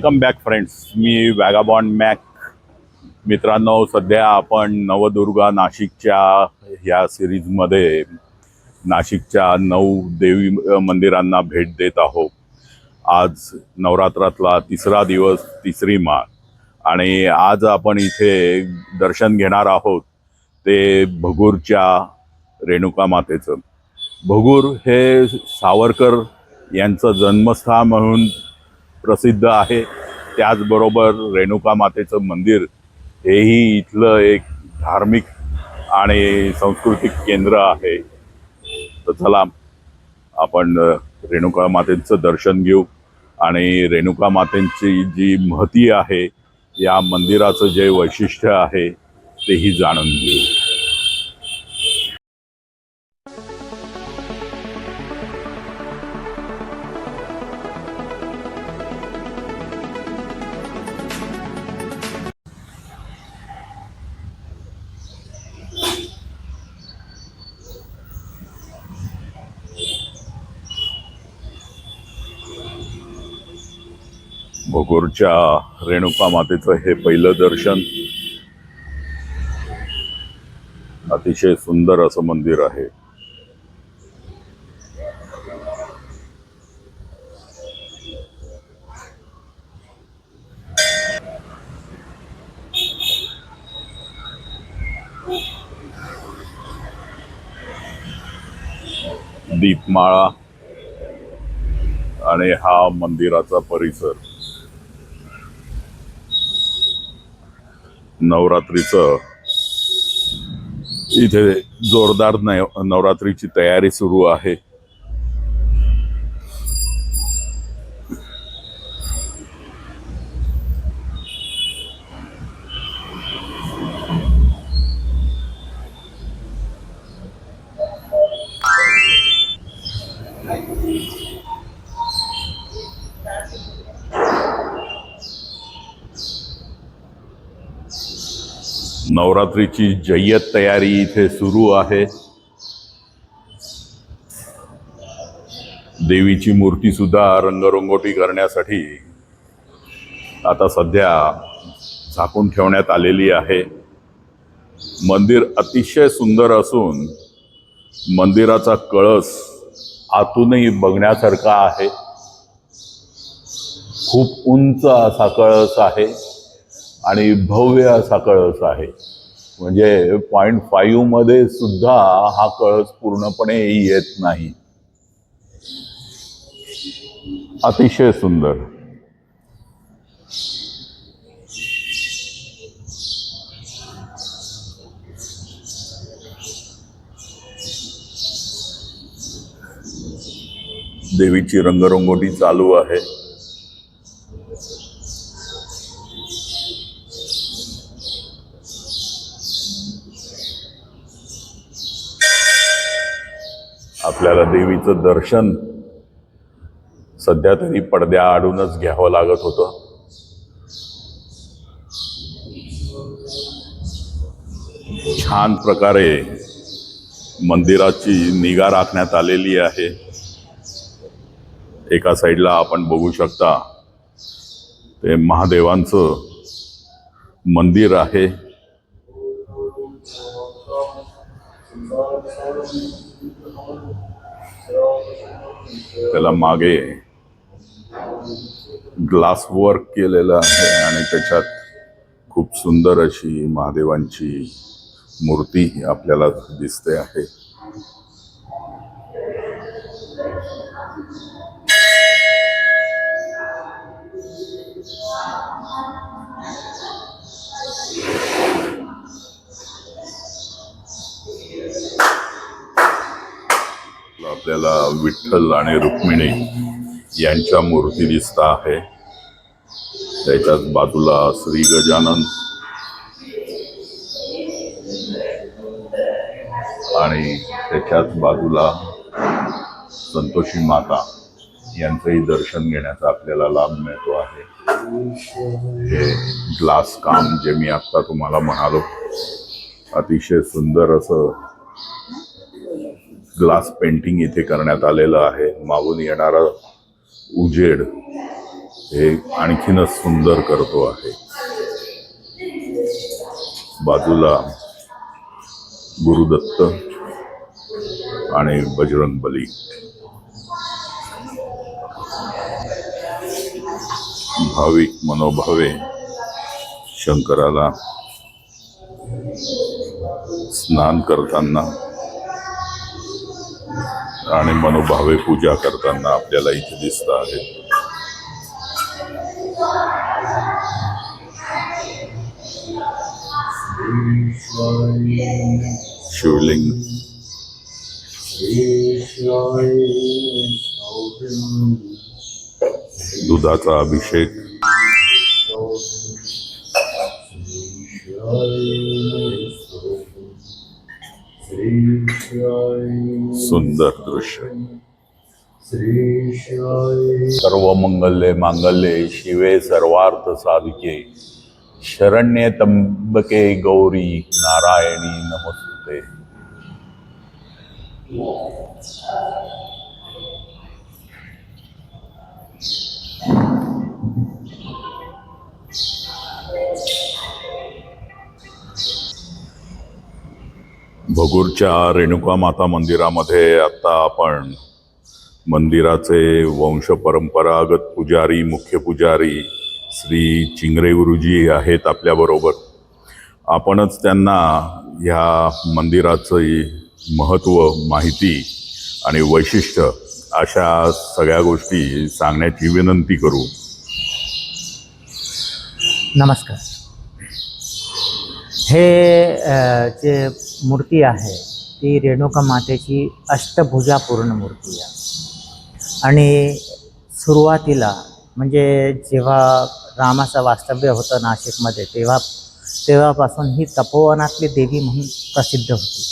Welcome back friends मी Vagabond Mac मित्रांनो सध्या आपण नवदुर्गा नाशिकच्या ह्या सिरीजमध्ये नाशिकच्या नऊ देवी मंदिरांना भेट देत आहोत. आज नवरात्रातला तिसरा दिवस तिसरी माळ. आणि आज आपण इथे दर्शन घेणार आहोत ते भगूरच्या रेणुका मातेचं. भगूर हे सावरकर यांचं जन्मस्थान म्हणून प्रसिद्ध आहे. त्याचबरोबर रेणुका मातेचं मंदिर हेही इथलं एक धार्मिक आणि सांस्कृतिक केंद्र आहे. तर चला आपण रेणुका मातेचं दर्शन घेऊ आणि रेणुका मातेची जी महती आहे या मंदिराचं जे वैशिष्ट्य आहे तेही जाणून घेऊ. भोगोरच्या रेणुका मातेचं हे पहिलं दर्शन. अतिशय सुंदर असं मंदिर आहे. दीपमाळा आणि हा मंदिराचा परिसर. नवरात्रीचं इथे जोरदार नव नवरात्रीची तयारी सुरू आहे. नवरात्रीची जय्यत तयारी इथे सुरू आहे. देवीची मूर्ती सुद्धा रंगरंगोटी करण्यासाठी आता सध्या झाकून ठेवण्यात आलेली आहे. मंदिर अतिशय सुंदर असून मंदिराचा कळस आतूनही बघण्यासारखा आहे. खूप उंच असा कळस आहे. आणि भव्य असा कळस आहे. म्हणजे पॉईंट फाईव्हमध्ये सुद्धा हा कळस पूर्णपणे येत नाही. अतिशय सुंदर. देवीची रंगरंगोटी चालू आहे. आपल्याला देवीचं दर्शन सध्या तरी पडद्या आडूनच घ्यावं लागत होतं. छान प्रकारे मंदिराची निगा राखण्यात आलेली आहे. एका साईडला आपण बघू शकता ते महादेवांचं मंदिर आहे. त्याला मागे ग्लास वर्क केलेलं आहे आणि त्याच्यात खूप सुंदर अशी महादेवांची मूर्ती आपल्याला दिसते आहे. आपल्याला विठ्ठल आणि रुक्मिणी यांच्या मूर्ती दिसत आहे. त्याच्याच बाजूला श्री गजानन आणि त्याच्याच बाजूला संतोषी माता यांचंही दर्शन घेण्याचा आपल्याला लाभ मिळतो आहे. हे ग्लास काम जे मी आत्ता तुम्हाला म्हणालो अतिशय सुंदर असं ग्लास पेंटिंग इथे करण्यात आलेलं आहे. मागून येणारा उजेड हे आणखीनच सुंदर करतो आहे. बाजूला गुरुदत्त आणि बजरंग बली भाविक मनोभावे शंकराला स्नान करताना आणि मनोभावे पूजा करताना आपल्याला इथे दिसत आहेत शिवलिंग. दुधाचा अभिषेक. सुंदर दृश्य. सर्व मंगल्ये मांगल्ये शिवे सर्वार्थ साधिके शरण्ये तंबके गौरी नारायणी नमस्ते भगूरच्या रेणुका माता मंदिरामध्ये आत्ता आपण मंदिराचे वंश परंपरागत पुजारी मुख्य पुजारी श्री चिंगरे गुरुजी आहेत आपल्याबरोबर आपणच त्यांना ह्या मंदिराचं महत्त्व माहिती आणि वैशिष्ट्य अशा सगळ्या गोष्टी सांगण्याची विनंती करू. नमस्कार. हे जे मूर्ती आहे ती रेणुका मातेची अष्टभुजापूर्ण मूर्ती आहे. आणि सुरुवातीला म्हणजे जेव्हा रामाचं वास्तव्य होतं नाशिकमध्ये तेव्हा तेव्हापासून ही तपोवनातली देवी म्हणून प्रसिद्ध होती.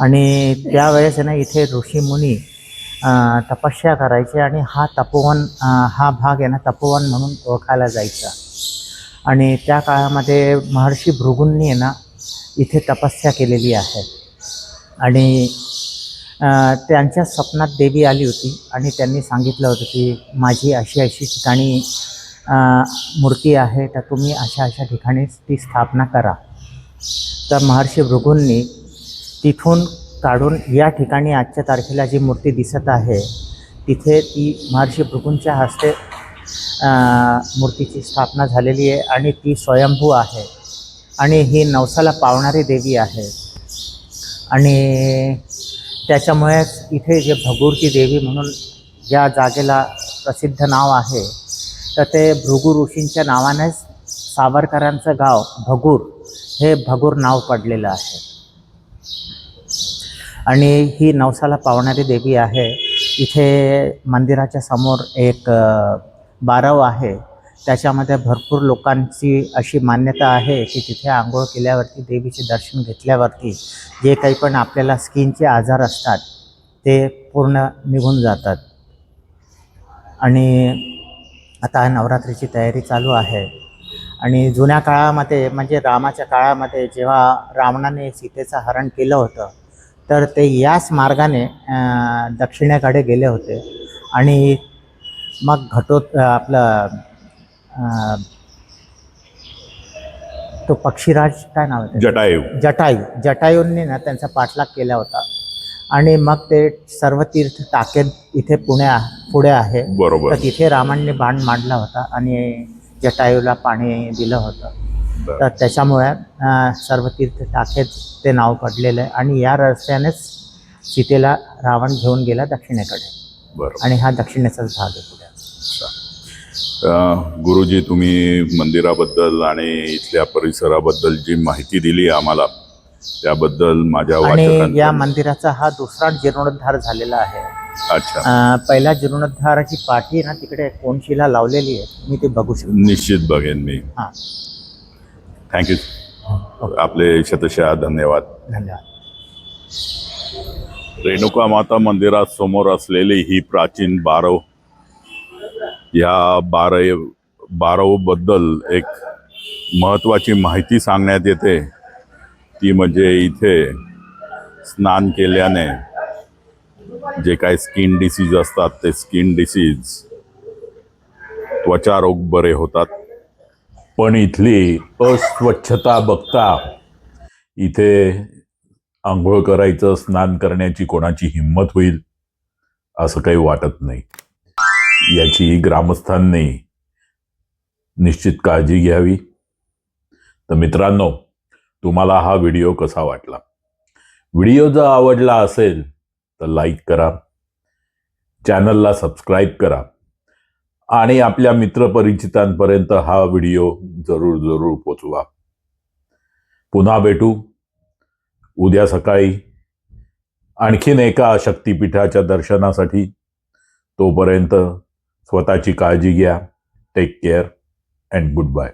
आणि त्यावेळेस ना इथे ऋषीमुनी तपस्या करायचे आणि हा तपोवन हा भाग आहे ना तपोवन म्हणून ओळखायला जायचा. आणि त्या काळामध्ये महर्षी भृगूंनी आहे ना इथे तपस्या केलेली आहे. आणि त्यांच्या स्वप्नात देवी आली होती आणि त्यांनी सांगितलं होतं की माझी अशी अशी ठिकाणी मूर्ती आहे तर तुम्ही अशा अशा ठिकाणी ती स्थापना करा. तर महर्षी भृगूंनी तिथून काढून या ठिकाणी आजच्या तारखेला जी मूर्ती दिसत आहे तिथे ती महर्षी भृगूंच्या हस्ते मूर्तीची स्थापना झालेली आहे आणि ती स्वयंभू आहे. आणि ही नवसाला पावणारी देवी आहे. आणि त्याच्यामुळेच इथे जे भगूरची देवी म्हणून ज्या जागेला प्रसिद्ध नाव आहे तर ते भृगू ऋषींच्या नावानेच सावरकरांचं गाव भगूर हे भगूर नाव पडलेलं आहे. आणि ही नवसाला पावणारी देवी आहे. इथे मंदिराच्या समोर एक बारव आहे. त्याच्यामध्ये भरपूर लोकांची अशी मान्यता आहे की तिथे आंघोळ केल्यावरती देवीचे दर्शन घेतल्यावरती जे काही पण आपल्याला स्किनचे आजार असतात ते पूर्ण निघून जातात. आणि आता नवरात्रीची तयारी चालू आहे. आणि जुन्या काळामध्ये म्हणजे रामाच्या काळामध्ये जेव्हा रावणाने सीतेचं हरण केलं होतं तर ते याच मार्गाने दक्षिणेकडे गेले होते. आणि मग घटोत आपलं तो पक्षीराज काय नाव आहे? जटायू. जटायू. जटायूंनी ना त्यांचा पाठलाग केला होता. आणि मग ते सर्व तीर्थ टाकेत इथे पुणे पुढे आहे. बरोबर. तर तिथे रामांनी बाण मांडला होता आणि जटायूला पाणी दिलं होतं. तर त्याच्यामुळे सर्व तीर्थ टाकेत ते नाव पडलेलं आहे. आणि या रस्त्यानेच सीतेला रावण घेऊन गेला दक्षिणेकडे. बरोबर. आणि हा दक्षिणेचाच भाग आहे पुढे. गुरुजी तुम्ही मंदिराबद्दल आणि इथल्या परिसराबद्दल जी माहिती दिली आम्हाला त्याबद्दल माझ्या आणि या मंदिराचा हा दुसरा जीर्णोद्धार झालेला आहे. अच्छा. अं, पहिल्या जीर्णोद्धाराची पाठी ना तिकडे कोणशिला लावलेली आहे. मी ते बघू शकतो. निश्चित बघेन मी. हां. थँक्यू आपले शतशः धन्यवाद. धन्यवाद. रेणुका माता मंदिरात समोर असलेली ही प्राचीन बारव. या बारव बारवबद्दल एक महत्त्वाची माहिती सांगण्यात येते. ती म्हणजे इथे स्नान केल्याने जे काही स्किन डिसीज असतात ते स्किन डिसीज त्वचा रोग बरे होतात. पण इथली अस्वच्छता बघता इथे आंघोळ करायचं स्नान करण्याची कोणाची हिंमत होईल? असं काही वाटत नाही. याची ग्रामस्थांनी निश्चित काळजी घ्यावी. तर मित्रांनो तुम्हाला हा व्हिडिओ कसा वाटला? व्हिडिओ जर आवडला असेल तर लाईक करा. चॅनलला सबस्क्राईब करा. आणि आपल्या मित्रपरिचितांपर्यंत हा व्हिडिओ जरूर जरूर पोचवा. पुन्हा भेटू. उद्या सकाळी आणखीन एका शक्तिपीठाच्या दर्शनासाठी तोपर्यंत स्वतःची काळजी घ्या take care and good bye